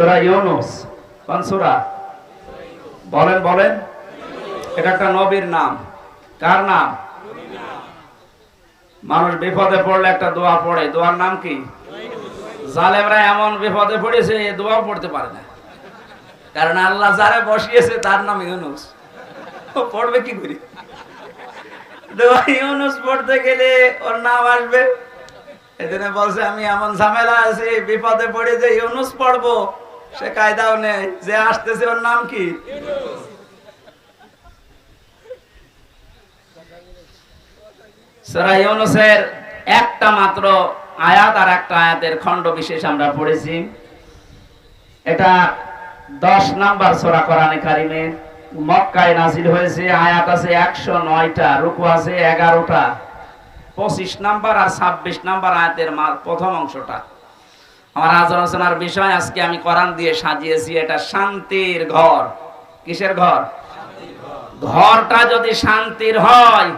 সূরা ইউনুস, কোন সূরা? বলেন বলেন। এটা একটা নবীর নাম। কার নাম? মানুষ বিপদে পড়লে একটা দোয়া পড়ে। দোয়ার নাম কি? জালেমরা এমন বিপদে পড়েছে এ দোয়া পড়তে পারে না। কারণ আল্লাহ যারা বসিয়েছে, তার নাম ইউনুস। পড়বে কি করি? দোয়া ইউনুস পড়তে গেলে ওর নাম আসবে। এখানে বলছে, আমি এমন ঝামেলা আছি, বিপদে পড়ে যে ইউনুস পড়ব। সে কায়দাও নেই, যে আসতেছে ওর নাম কি? একটা মাত্র আয়াত আর একটা আয়াতের খণ্ড বিশেষ আমরা পড়েছি। এটা দশ নাম্বার সূরা কোরআনে কারিমের মক্কায় নাজিল হয়েছে, আয়াত আছে একশো নয়টা, রুকু আছে এগারোটা। পঁচিশ নাম্বার আর ছাব্বিশ নাম্বার আয়াতের প্রথম অংশটা। আমার আজ আলোচনার বিষয় আজকে আমি কোরআন দিয়ে সাজিয়েছি, এটা শান্তির ঘর। কিসের ঘর? ঘরটা যদি শান্তির হয়,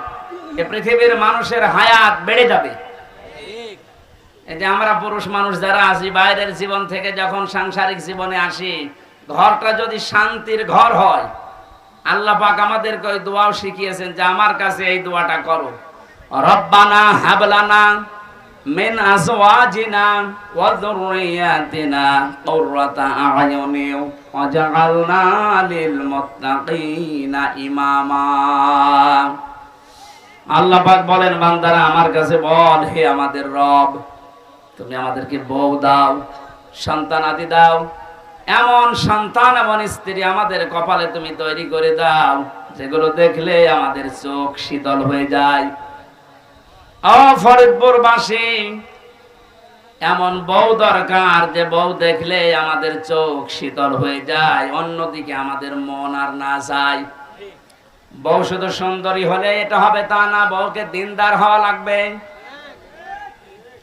এ পৃথিবীর মানুষের হায়াত বেড়ে যাবে। এই যে আমরা পুরুষ মানুষ যারা আছি, বাইরের জীবন থেকে যখন সাংসারিক জীবনে আসি, ঘরটা যদি শান্তির ঘর হয়, আল্লাহ পাক আমাদেরকে ওই দোয়াও শিখিয়েছেন যে, আমার কাছে এই দোয়াটা করো। রব্বানা হাবলানা ওয়া যুররিয়াতিনা কুররাতা আ'য়ুনি ওয়াজআলনা লিল মুত্তাকিনা ইমামা। আল্লাহ পাক বলেন, বান্দারা, আমার কাছে বল, হে আমাদের রব, তুমি আমাদেরকে বউ দাও, সন্তান আদি দাও। এমন সন্তান, এমন স্ত্রী আমাদের কপালে তুমি তৈরি করে দাও, যেগুলো দেখলে আমাদের চোখ শীতল হয়ে যায়। ও ফরিদপুরবাসী, এমন বউ দরকার যে বউ দেখলে আমাদের চোখ শীতল হয়ে যায়, অন্যদিকে আমাদের মন আর না যায়। বউ শুধু সুন্দরী হলে এটা হবে তা না, বউকে দিনদার হওয়া লাগবে।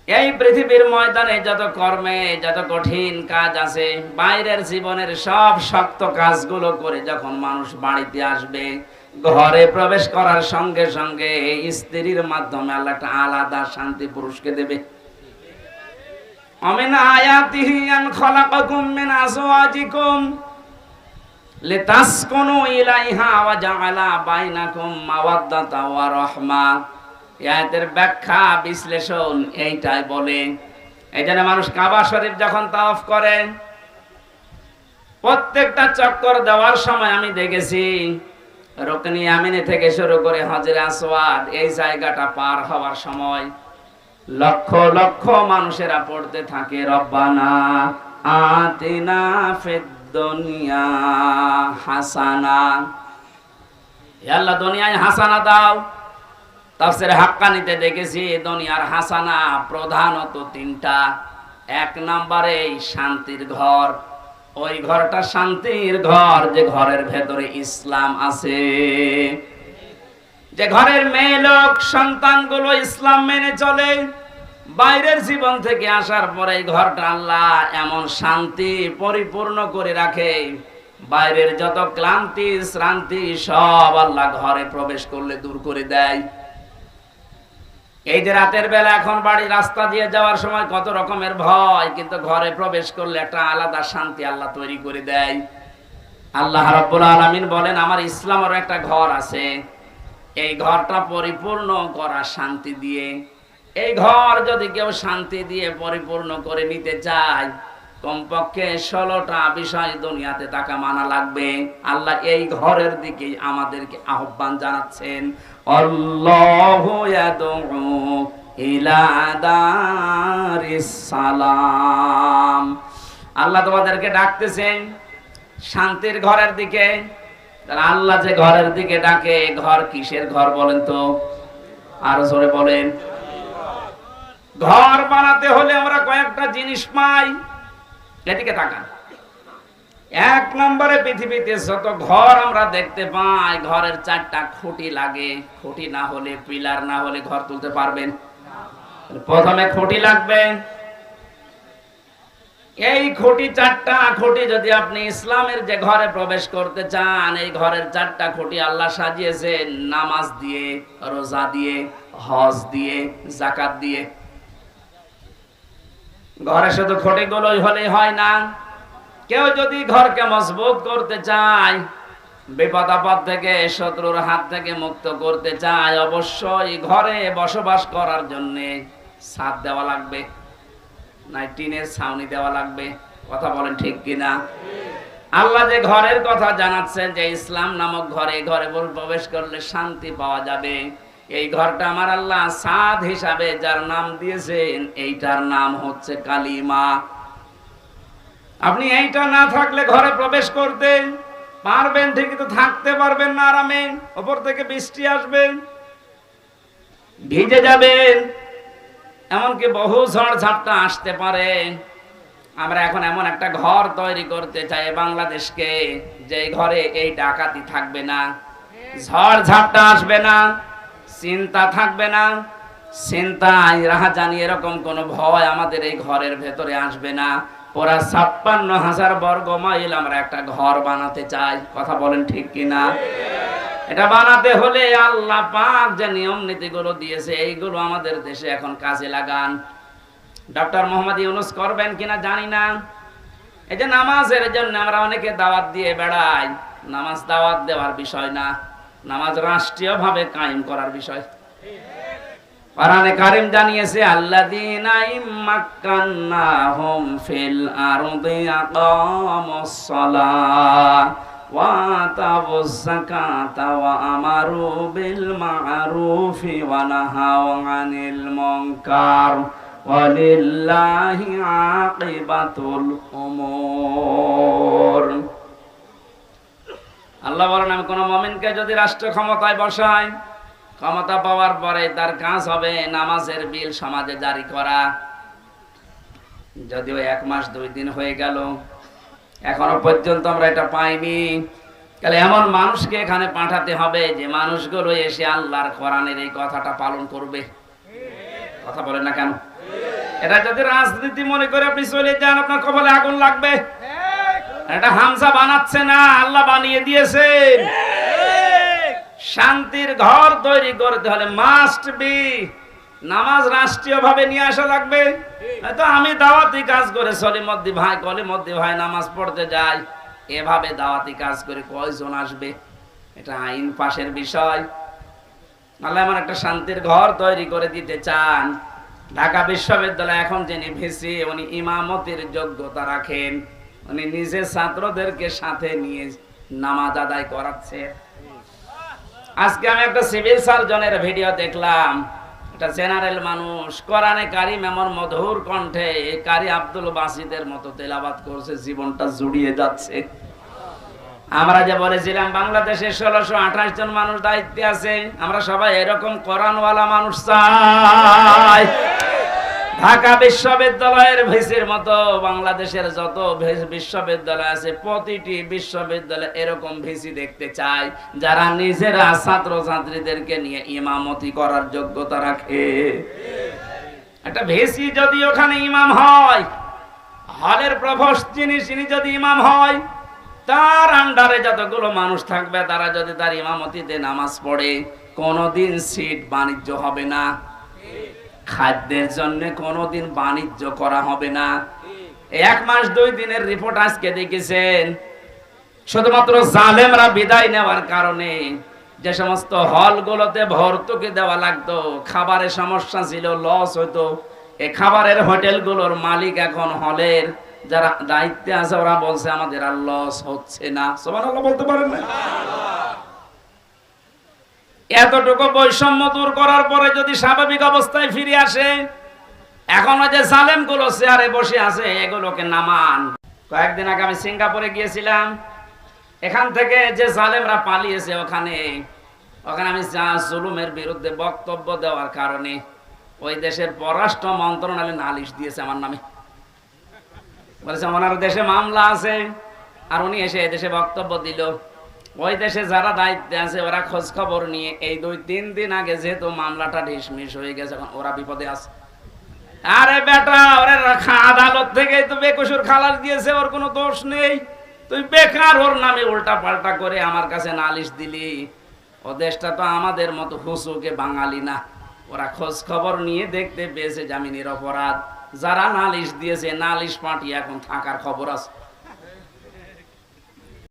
এই পৃথিবীর ময়দানে যত কর্মে, যত কঠিন কাজ আছে, বাইরের জীবনের সব শক্ত কাজগুলো করে যখন মানুষ বাড়িতে আসবে ঘরে প্রবেশ করার সঙ্গে সঙ্গে স্ত্রীর মাধ্যমে আল্লাহ একটা আলাদা শান্তি পুরুষকে দেবে। অমিন মিন মাওয়াদ্দাতা ওয়া ব্যাখ্যা, বিশ্লেষণ এইটাই বলে। এই জন্য মানুষ কাবা শরীফ যখন তাওয়াফ করে, প্রত্যেকটা চক্কর দেওয়ার সময় আমি দেখেছি রকনি আমিনে থেকে শুরু করে হজরে আসওয়াদ এই জায়গাটা পার হওয়ার সময় লক্ষ লক্ষ মানুষেরা পড়তে থাকে, রব্বানা আতিনা দুনিয়া হাসানা। আল্লাহ, দুনিয়ায় হাসানা দাও। তাফসির হাক্কানিতে দেখেছি, দুনিয়ার হাসানা প্রধানত তিনটা। এক নম্বরে শান্তির ঘর ওই ঘরটা শান্তির ঘর, যে ঘরের ভেতরে ইসলাম আছে। যে ঘরের মেয়ে লোক, সন্তানগুলো ইসলাম মেনে চলে, বাইরের জীবন থেকে আসার পরে এই ঘরটা আল্লাহ এমন শান্তি পরিপূর্ণ করে রাখে। বাইরের যত ক্লান্তি, শ্রান্তি, সব আল্লাহ ঘরে প্রবেশ করলে দূর করে দেয়। এই যে রাতের বেলা এখন বাড়ি রাস্তা দিয়ে যাওয়ার সময় কত রকমের ভয়, কিন্তু ঘরে প্রবেশ করলে একটা আলাদা শান্তি আল্লাহ তৈরি করে দেয়। আল্লাহ রাব্বুল আলামিন বলেন, আমার ইসলামের একটা ঘর আছে। এই ঘরটা পরিপূর্ণ করা শান্তি দিয়ে, এই ঘর যদি কেউ শান্তি দিয়ে পরিপূর্ণ করে নিতে চায় কমপক্ষে ষোলোটা বিষয় দুনিয়াতে তাকে মানা লাগবে। আল্লাহ এই ঘরের দিকে আমাদেরকে আহ্বান জানাচ্ছেন। সালাম আল্লাহ তোমাদেরকে ডাকতেছেন শান্তির ঘরের দিকে। আল্লাহ যে ঘরের দিকে ডাকে, ঘর কিসের ঘর বলেন তো? আরও জোরে বলেন। ঘর বানাতে হলে আমরা কয়েকটা জিনিস পাই। এদিকে তাকান। এক নম্বরে পৃথিবীতে যত ঘর আমরা দেখতে পাই, ঘরের চারটা খুঁটি লাগে। খুঁটি না হলে পিলার না হলে ঘর তুলতে পারবেন। প্রথমে খুঁটি লাগবে। এই খুঁটি চারটা খুঁটি যদি আপনি ইসলামের যে ঘরে প্রবেশ করতে চান, এই ঘরের চারটা খুঁটি আল্লাহ সাজিয়েছেন। নামাজ দিয়ে, রোজা দিয়ে, হজ দিয়ে জাকাত দিয়ে। ঘরে শুধু খুঁটিগুলোই হলেই হয় না। কেউ যদি ঘরকে মজবুত করতে চায় বিপদ আপদ থেকে, শত্রুর হাত থেকে মুক্ত করতে চায়, অবশ্যই ঘরে বসবাস করার জন্য ছাদ দেওয়া লাগবে না টিনের ছাউনি দেওয়া লাগবে। কথা বলেন ঠিক কিনা? আল্লাহ যে ঘরের কথা জানাচ্ছেন যে ইসলাম নামক ঘরে ঘরে প্রবেশ করলে শান্তি পাওয়া যাবে। এই ঘরটা আমার আল্লাহ সাদ হিসাবে যার নাম দিয়েছেন, এইটার নাম হচ্ছে কালিমা। আপনি এইটা না থাকলে ঘরে প্রবেশ করতে পারবেন, ঠিকই তো থাকতে পারবেন না আরামে, ওপর থেকে বৃষ্টি আসবে, ভিজে যাবেন, এমনকি বহু ঝড় ঝাপটা আসতে পারে। আমরা এখন এমন একটা ঘর তৈরি করতে চাই বাংলাদেশকে যে ঘরে এই ডাকাতি থাকবে না, ঝড় ঝাপটা আসবে না। চিন্তা থাকবে না। চিন্তায় রাহাজানি এরকম কোনো ভয় আমাদের এই ঘরের ভেতরে আসবে না। ওরা ছাপ্পান্ন হাজার বর্গ মাইল আমরা একটা ঘর বানাতে চাই। কথা বলেন ঠিক কিনা? এটা বানাতে হলে আল্লাহ পাক যে নিয়ম নীতিগুলো দিয়েছে, এইগুলো আমাদের দেশে এখন কাজে লাগান। ডক্টর মোহাম্মদ ইউনুস করবেন কিনা জানি না। এই যে নামাজের জন্য আমরা অনেকে দাওয়াত দিয়ে বেড়াই। নামাজ দাওয়াত দেওয়ার বিষয় না। নামাজ রাষ্ট্রীয়ভাবে কায়েম করার বিষয়। কোরআনে কারিম জানিয়েছে আল্লাযীনা ইম্মাক্কান্নাহুম ফিল আরদি আকামুস সালাহ আল্লাহ বলেন, আমি কোন মমিনকে যদি রাষ্ট্র ক্ষমতায় বসাই, ক্ষমতা পাওয়ার পরে তার কাজ হবে নামাজের বিল সমাজে জারি করা। যদিও এক মাস, দুই দিন হয়ে গেল, এখনও পর্যন্ত আমরা এটা পাইনি। তাহলে এমন মানুষকে এখানে পাঠাতে হবে যে মানুষগুলো এসে আল্লাহর কোরআনের এই কথাটা পালন করবে। কথা বলেন না কেন? এটা যদি রাজনীতি মনে করে আপনি চলে যান, আপনার কপালে আগুন লাগবে। এটা হামসা বানাচ্ছে না, আল্লাহ বানিয়ে দিয়েছেন শান্তির ঘর তৈরি করতে হলে মাস্ট বি নামাজ রাষ্ট্রীয় ভাবে নিয়ে আসা লাগবে। তো আমি দাওয়াতি কাজ করে সলিমদ্দি ভাই কলিমদ্দি ভাই নামাজ পড়তে যাই, এভাবে দাওয়াতি কাজ করে কয়জন আসবে? এটা আইন পাশের বিষয়। আল্লাহ আমার একটা শান্তির ঘর তৈরি করে দিতে চান। ঢাকা বিশ্ববিদ্যালয় এখন যিনি ভিসি, উনি ইমামতির যোগ্যতা রাখেন। উনি নিজে ছাত্রদেরকে সাথে নিয়ে নামাজ আদায় করাচ্ছে। আজকে আমি একটা সিভিল সার্জনের ভিডিও দেখলাম। এটা জেনারেল মানুষ কোরআনে কারিম এমন মধুর কণ্ঠে কারি আব্দুল বাসিদের মতো তেলাবাদ করছে, জীবনটা জুড়িয়ে যাচ্ছে। আমরা যে বলেছিলাম, বাংলাদেশে ষোলোশো আঠাশ জন মানুষ দায়িত্বে আছে, আমরা সবাই এরকম কোরআনওয়ালা মানুষ চাই। ঢাকা বিশ্ববিদ্যালয়ের ভিসির মতো বাংলাদেশের যত বিশ্ববিদ্যালয় আছে, প্রতিটি বিশ্ববিদ্যালয়ে এরকম ভিসি দেখতে চাই যারা নিজেরা ছাত্র ছাত্রীদেরকে নিয়ে ইমামতি করার যোগ্যতা রাখে। একটা ভিসি যদি ওখানে ইমাম হয়, হলের প্রভোস্ট যিনি তিনি যদি ইমাম হয়, তার আন্ডারে যতগুলো মানুষ থাকবে, তারা যদি তার ইমামতিতে নামাজ পড়ে, কোনোদিন সিট বাণিজ্য হবে না। খাদ্যের জন্য কোনোদিন বাণিজ্য করা হবে না। এক মাস, দুই দিনের রিপোর্ট আজকে দেখেছেন। শুধুমাত্র জালেমরা বিদায় নেওয়ার কারণে যে সমস্ত হলগুলোতে ভর্তুকি দেওয়া লাগতো, খাবারের সমস্যা ছিল লস হতো এই খাবারের হোটেলগুলোর মালিক এখন হলের যারা দায়িত্বে আছে, ওরা বলছে, আমাদের আর লস হচ্ছে না। সবার বলতে পারেন না? এতটুকু বৈষম্য দূর করার পরে যদি স্বাভাবিক অবস্থায় ফিরে আসে, এখনও যে জালেমগুলো চেয়ারে বসে আছে, এগুলোকে নামান। কয়েকদিন আগে আমি সিঙ্গাপুরে গিয়েছিলাম। এখান থেকে যে জালেমরা পালিয়েছে ওখানে ওখানে আমি যা জুলুমের বিরুদ্ধে বক্তব্য দেওয়ার কারণে ওই দেশের পররাষ্ট্র মন্ত্রণালয় নালিশ দিয়েছে আমার নামে। বলেছে, ওনার দেশে মামলা আছে। আর উনি এসে দেশে বক্তব্য দিল। ওই দেশে যারা দায়িত্বে আছে, ওরা খোঁজ খবর নিয়ে এই দুই তিন দিন আগে যেহেতু মামলাটা ডিসমিস হয়ে গেছে, এখন ওরা বিপদে আছে। আরে বেটা, ওরে রাখা আদালত থেকে তো বেকসুর খালাস দিয়েছে, ওর কোনো দোষ নেই। তুই বেকার, ওর নামে উল্টা পাল্টা করে আমার কাছে নালিশ দিলি। ও দেশটা তো আমাদের মতো হুসুকে বাঙালি না। ওরা খোঁজ খবর নিয়ে দেখতে পেয়েছে জামিনের অপরাধ। যারা নালিশ দিয়েছে, নালিশ পাঠিয়ে এখন থাকার খবর আছে।